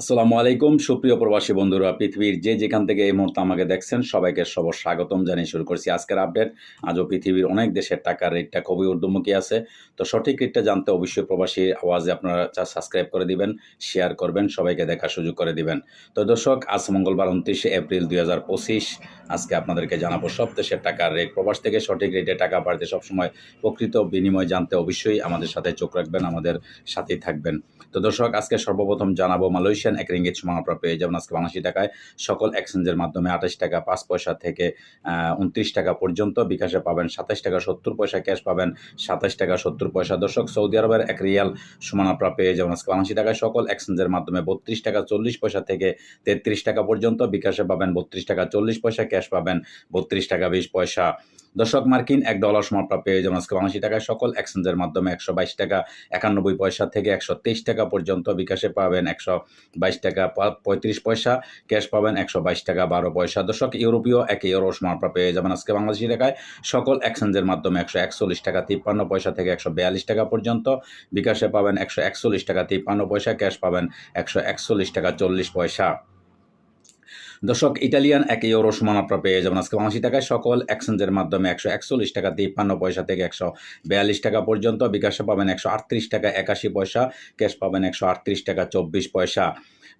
আসসালামু আলাইকুম। সুপ্রিয় প্রবাসী বন্ধুরা, পৃথিবীর যে যেখান থেকে এই মুহূর্তে আমাকে দেখছেন, সবাইকে সব স্বাগতম জানিয়ে শুরু করছি আজকের আপডেট। আজও পৃথিবীর অনেক দেশের টাকার রেটটা খুবই ঊর্ধ্বমুখী আছে। তো সঠিক রেটটা জানতে অবশ্যই প্রবাসী আওয়াজে আপনারা সাবস্ক্রাইব করে দিবেন, শেয়ার করবেন, সবাইকে দেখার সুযোগ করে দিবেন। তো দর্শক, আজ মঙ্গলবার উনত্রিশে এপ্রিল দুই হাজার পঁচিশ। আজকে আপনাদেরকে জানাব সব দেশের টাকার রেট। প্রবাস থেকে সঠিক রেটে টাকা পাঠাতে সবসময় প্রকৃত বিনিময় জানতে অবশ্যই আমাদের সাথে চোখ রাখবেন, আমাদের সাথেই থাকবেন। তো দর্শক, আজকে সর্বপ্রথম জানাব মালয়েশিয়ান এক রিঙ্গিত সমান আপনারা পেয়ে যাবেন আজকে বাংলাদেশি টাকায় সকল এক্সচেঞ্জের মাধ্যমে আঠাশ টাকা, পাঁচ পয়সা থেকে উনত্রিশ টাকা পর্যন্ত। বিকাশে পাবেন সাতাশ টাকা, সত্তর পয়সা, ক্যাশ পাবেন সাতাশ টাকা, সত্তর পয়সা। দর্শক, সৌদি আরবের এক রিয়াল সমান আপনারা পেয়ে যাবেন আজকে বাংলাদেশি টাকায় সকল এক্সচেঞ্জের মাধ্যমে বত্রিশ টাকা, চল্লিশ পয়সা থেকে তেত্রিশ টাকা পর্যন্ত। বিকাশে পাবেন বত্রিশ টাকা, চল্লিশ পয়সা, ক্যাশ পাবেন বত্রিশ টাকা, বিশ পয়সা। দর্শক মার্কিন এক ডলার সমান আপনারা পেয়ে যাবেন আজকে বাংলাদেশি টাকায় সকল এক্সচেঞ্জের মাধ্যমে একশো বাইশ টাকা, একানব্বই পয়সা থেকে একশো তেইশ টাকা পর্যন্ত বিকাশে পাবেন একশো বাইশ টাকা পঁয়ত্রিশ পয়সা, ক্যাশ পাবেন একশো বাইশ টাকা, বারো পয়সা। দর্শক, ইউরোপীয় এক ইউরো পেয়ে যাবেন আজকে বাংলাদেশি টাকায় সকল এক্সচেঞ্জের মাধ্যমে একশো একচল্লিশ টাকা, তিপ্পান্ন পয়সা থেকে একশো বিয়াল্লিশ টাকা পর্যন্ত বিকাশে পাবেন একশো একচল্লিশ টাকা, তিপ্পান্ন পয়সা, ক্যাশ পাবেন একশো একচল্লিশ টাকা, চল্লিশ পয়সা। দর্শক ইটালিয়ান এক ইউরো সমান আপনারা পেয়ে যাবেন। আজকে বাংলাদেশি টাকায় সকল এক্সচেঞ্জের মাধ্যমে একশো একচল্লিশ টাকা তিপ্পান্ন পয়সা থেকে একশো বিয়াল্লিশ টাকা পর্যন্ত। বিকাশে পাবেন একশো আটত্রিশ টাকা একাশি পয়সা, ক্যাশ পাবেন একশো আটত্রিশ টাকা চব্বিশ পয়সা।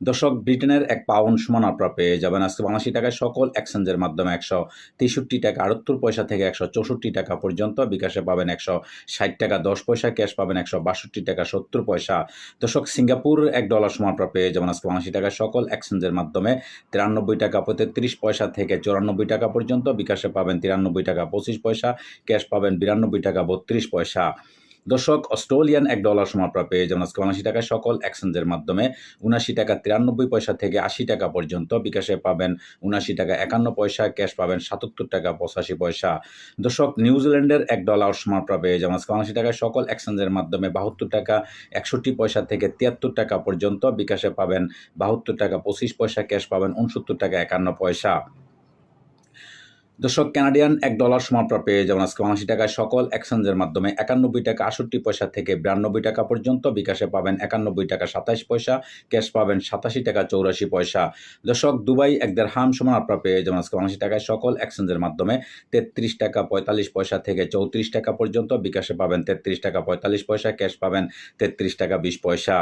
দর্শক, ব্রিটেনের এক পাউন্ড সমান আপনারা পেয়ে যাবেন। আজকে বাংলাদেশি টাকায় সকল এক্সচেঞ্জের মাধ্যমে একশো তেষট্টি টাকা, আটাত্তর পয়সা থেকে একশো চৌষট্টি টাকা পর্যন্ত বিকাশে পাবেন একশো ষাট টাকা, দশ পয়সা ক্যাশ পাবেন একশো বাষট্টি টাকা, সত্তর পয়সা। দর্শক, সিঙ্গাপুর এক ডলার সমান আপনারা পেয়ে যাবেন আজকে বাংলাদেশি টাকায় সকল এক্সচেঞ্জের মাধ্যমে। তিরানব্বই টাকা পঁয়ত্রিশ পয়সা থেকে চুরানব্বই টাকা পর্যন্ত বিকাশে পাবেন তিরানব্বই টাকা পঁচিশ পয়সা, ক্যাশ পাবেন বিরানব্বই টাকা বত্রিশ পয়সা। দর্শক, অস্ট্রেলিয়ান এক ডলার সমান আপনারা পেয়ে যাবেন আজকে উনাশি টাকা সকল এক্সচেঞ্জের মাধ্যমে। উনাশি টাকা তিরানব্বই পয়সা থেকে আশি টাকা পর্যন্ত বিকাশে পাবেন। উনাশি টাকা একান্ন পয়সা, ক্যাশ পাবেন সাতাত্তর টাকা পঁচাশি পয়সা। দর্শক নিউজিল্যান্ডের এক ডলার সমান আপনারা পেয়ে যাবেন আজকে উনাশি টাকা সকল এক্সচেঞ্জের মাধ্যমে বাহাত্তর টাকা, একষট্টি পয়সা থেকে তিয়াত্তর টাকা পর্যন্ত বিকাশে পাবেন। বাহাত্তর টাকা পঁচিশ পয়সা, ক্যাশ পাবেন উনসত্তর টাকা একান্ন পয়সা। দর্শক ক্যানাডিয়ান এক ডলার সমান আপনারা পেয়ে যাবেন আজকে বাংলাদেশি টাকায় সকল এক্সচেঞ্জের মাধ্যমে। একানব্বই টাকা আষট্টি পয়সা থেকে বিরানব্বই টাকা পর্যন্ত বিকাশে পাবেন একানব্বই টাকা সাতাশ পয়সা, ক্যাশ পাবেন সাতাশি টাকা চৌরাশি পয়সা। দর্শক, দুবাই এক দেড় হাম সমান আপনারা পেয়ে যাবেন আজকে বাংলাদেশি টাকায় সকল এক্সচেঞ্জের মাধ্যমে। তেত্রিশ টাকা পঁয়তাল্লিশ পয়সা থেকে চৌত্রিশ টাকা পর্যন্ত বিকাশে পাবেন তেত্রিশ টাকা পঁয়তাল্লিশ পয়সা, ক্যাশ পাবেন তেত্রিশ টাকা বিশ পয়সা।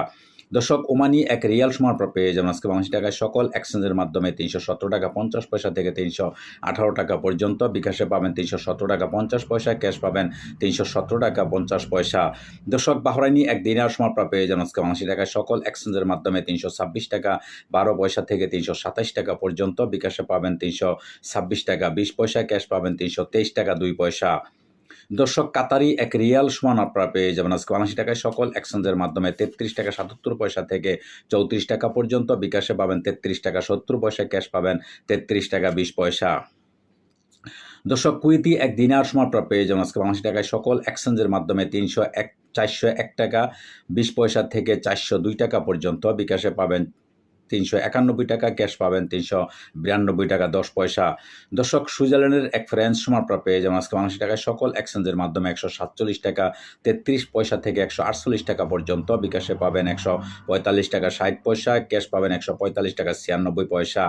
দর্শক, ওমানি এক রিয়াল সমান পেয়ে যাবেন আজকে বাংলাদেশি টাকায় সকল এক্সচেঞ্জের মাধ্যমে তিনশো সতেরো টাকা পঞ্চাশ পয়সা থেকে তিনশো আঠারো টাকা পর্যন্ত। বিকাশে পাবেন তিনশো সতেরো টাকা পঞ্চাশ পয়সা, ক্যাশ পাবেন তিনশো সতেরো টাকা পঞ্চাশ পয়সা। দর্শক, বাহরাইনি এক দিনার আপনারা পেয়ে যান আজকে বাংলাদেশি টাকায় সকল এক্সচেঞ্জের মাধ্যমে তিনশো ছাব্বিশ টাকা, বারো পয়সা থেকে তিনশো সাতাশ টাকা পর্যন্ত। বিকাশে পাবেন তিনশো ছাব্বিশ টাকা, বিশ পয়সা, ক্যাশ পাবেন তিনশো তেইশ টাকা, দুই পয়সা। দর্শক, কাতারি এক রিয়াল সমান আপনারা পেয়ে যাবেন। আজকে বাংলাদেশি টাকায় সকল এক্সচেঞ্জের মাধ্যমে তেত্রিশ টাকা, সাতাত্তর পয়সা থেকে চৌত্রিশ টাকা পর্যন্ত বিকাশে পাবেন। তেত্রিশ টাকা, সত্তর পয়সা ক্যাশ পাবেন। তেত্রিশ টাকা, বিশ পয়সা। দর্শক কুইতি এক দিনার আপনারা পেয়ে যাবেন। আজকে বাংলাদেশি টাকায় সকল এক্সচেঞ্জের মাধ্যমে তিনশো এক, চারশো এক টাকা, বিশ পয়সা থেকে চারশো দুই টাকা পর্যন্ত বিকাশে পাবেন। তিনশো একানব্বই টাকা, ক্যাশ পাবেন তিনশো বিরানব্বই টাকা, দশ পয়সা। দর্শক, সুইজারল্যান্ডের এক ফ্রেন্স সময় আপনারা পেয়ে যাবেন আজকে বাংলাদেশি টাকায় সকল এক্সচেঞ্জের মাধ্যমে একশো সাতচল্লিশ টাকা, তেত্রিশ পয়সা থেকে একশো আটচল্লিশ টাকা পর্যন্ত। বিকাশে পাবেন একশো পঁয়তাল্লিশ টাকা ষাট পয়সা, ক্যাশ পাবেন একশো পঁয়তাল্লিশ টাকা ছিয়ানব্বই পয়সা।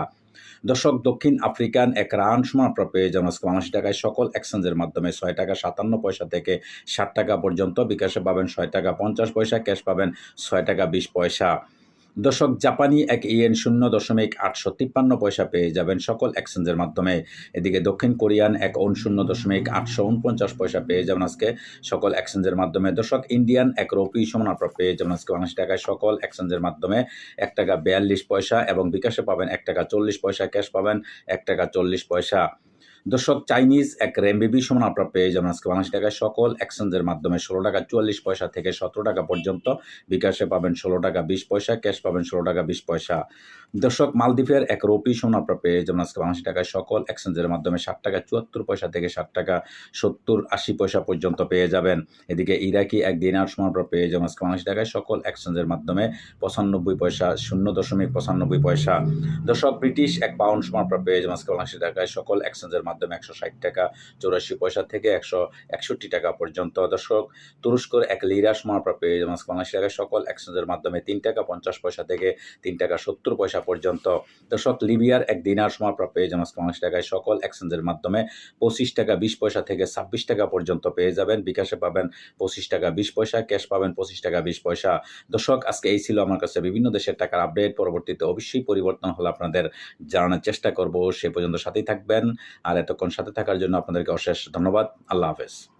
দর্শক, দক্ষিণ আফ্রিকান এক রান সমান আপনারা পেয়ে যাবেন আজকে বাংলাদেশি টাকায় সকল এক্সচেঞ্জের মাধ্যমে ছয় টাকা সাতান্ন পয়সা থেকে ষাট টাকা পর্যন্ত। বিকাশে পাবেন ছয় টাকা পঞ্চাশ পয়সা, ক্যাশ পাবেন ছয় টাকা বিশ পয়সা। দর্শক, জাপানি এক ইয়েন শূন্য দশমিক আটশো তিপ্পান্ন পয়সা পেয়ে যাবেন সকল এক্সচেঞ্জের মাধ্যমে। এদিকে দক্ষিণ কোরিয়ান এক ওন শূন্য দশমিক আটশো উনপঞ্চাশ পয়সা পেয়ে যাবেন আজকে সকল এক্সচেঞ্জের মাধ্যমে। দশক ইন্ডিয়ান এক রুপি সমান আপনারা পেয়ে যাবেন আজকে বাংলাদেশ টাকায় সকল এক্সচেঞ্জের মাধ্যমে। এক টাকা বিয়াল্লিশ পয়সা এবং বিকাশে পাবেন এক টাকা চল্লিশ পয়সা, ক্যাশ পাবেন এক টাকা চল্লিশ পয়সা। দর্শক, চাইনিজ এক রেমবিবি সমান আপনারা পেয়ে যাবেন আজকে বাংলাদেশ টাকায় সকল এক্সচেঞ্জের মাধ্যমে ষোলো টাকা চুয়াল্লিশ পয়সা থেকে সতেরো টাকা পর্যন্ত। বিকাশে পাবেন ষোলো টাকা বিশ পয়সা, ক্যাশ পাবেন ষোলো টাকা বিশ পয়সা। দর্শক, মালদ্বীপের এক রোপি সোনা আপনার পেয়ে যেমন আজকে বাংলাদেশি টাকায় সকল এক্সচেঞ্জের মাধ্যমে ষাট টাকা চুয়াত্তর পয়সা থেকে ষাট টাকা সত্তর আশি পয়সা পর্যন্ত পেয়ে যাবেন। এদিকে ইরাকি এক দিনার সময় আপনার পেয়ে যেমন আজকে বাংলাদেশি টাকায় সকল এক্সচেঞ্জের মাধ্যমে পঁচানব্বই পয়সা, শূন্য দশমিক পঁচানব্বই পয়সা। দর্শক, ব্রিটিশ এক পাউন্ড সময় আপনার পেয়ে যেমন আজকে বাংলাদেশি টাকায় সকল এক্সচেঞ্জের মাধ্যমে একশো ষাট টাকা, চৌরাশি পয়সা থেকে একশো একষট্টি টাকা পর্যন্ত। দর্শক তুরস্কর এক লিরা সময় আপনার পেয়ে যেমন আজকে বাংলাদেশি টাকায় সকল এক্সচেঞ্জের মাধ্যমে তিন টাকা পঞ্চাশ পয়সা থেকে তিন টাকা সত্তর পয়সা পর্যন্ত। দর্শক, লিবিয়ার এক দিনার আপনারা পেয়ে যাবেন বাংলাদেশ টাকায় সকল এক্সচেঞ্জের মাধ্যমে পঁচিশ টাকা বিশ পয়সা থেকে ছাব্বিশ টাকা পর্যন্ত পেয়ে যাবেন। বিকাশে পাবেন পঁচিশ টাকা বিশ পয়সা, ক্যাশ পাবেন পঁচিশ টাকা বিশ পয়সা। দর্শক, আজকে এই ছিল আমার কাছে বিভিন্ন দেশের টাকার আপডেট। পরবর্তীতে অবশ্যই পরিবর্তন হলে আপনাদের জানানোর চেষ্টা করব। সে পর্যন্ত সাথেই থাকবেন। আর এতক্ষণ সাথে থাকার জন্য আপনাদেরকে অশেষ ধন্যবাদ। আল্লাহ হাফেজ।